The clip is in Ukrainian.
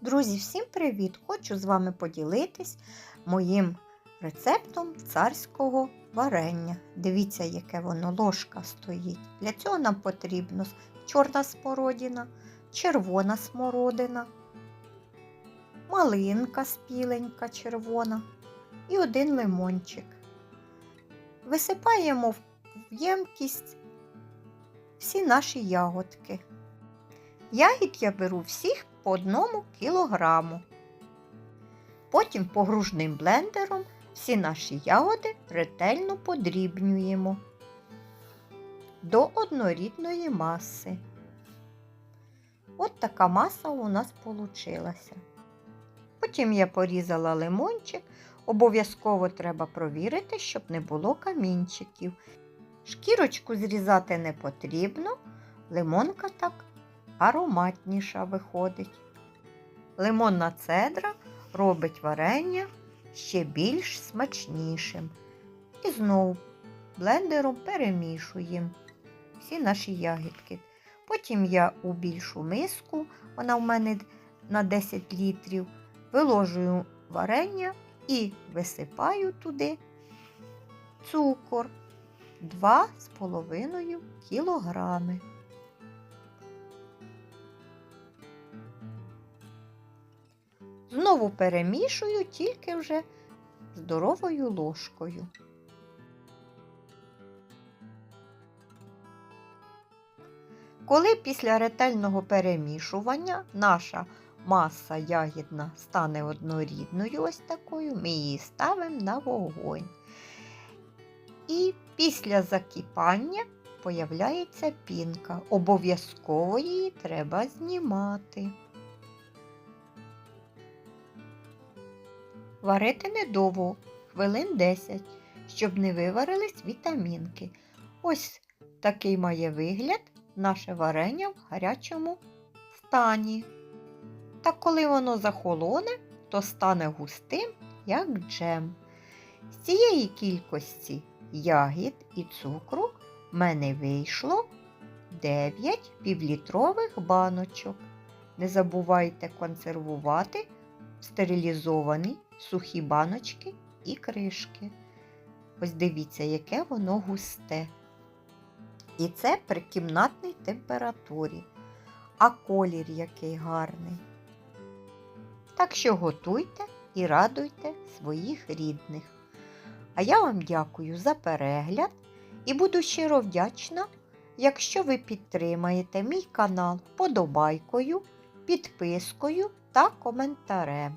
Друзі, всім привіт! Хочу з вами поділитись моїм рецептом царського варення. Дивіться, яке воно ложка стоїть. Для цього нам потрібно чорна смородина, червона смородина, малинка спіленька червона і один лимончик. Висипаємо в ємкість всі наші ягодки. Ягід я беру всіх одному кілограму. Потім погружним блендером всі наші ягоди ретельно подрібнюємо до однорідної маси. От така маса у нас вийшла. Потім я порізала лимончик. Обов'язково треба провірити, щоб не було камінчиків. Шкірочку зрізати не потрібно, лимонка так ароматніша виходить. Лимонна цедра робить варення ще більш смачнішим. І знову блендером перемішуємо всі наші ягідки. Потім я у більшу миску, вона в мене на 10 літрів, виложую варення і висипаю туди цукор 2,5 кілограми. Знову перемішую тільки вже здоровою ложкою. Коли після ретельного перемішування наша маса ягідна стане однорідною, ось такою, ми її ставимо на вогонь. І після закипання появляється пінка. Обов'язково її треба знімати. Варити недовго, хвилин 10, щоб не виварились вітамінки. Ось такий має вигляд наше варення в гарячому стані. Та коли воно захолоне, то стане густим, як джем. З цієї кількості ягід і цукру в мене вийшло 9 півлітрових баночок. Не забувайте консервувати стерилізовані сухі баночки і кришки. Ось дивіться, яке воно густе. І це при кімнатній температурі. А колір який гарний. Так що готуйте і радуйте своїх рідних. А я вам дякую за перегляд і буду щиро вдячна, якщо ви підтримаєте мій канал подобайкою, підпискою та коментарем.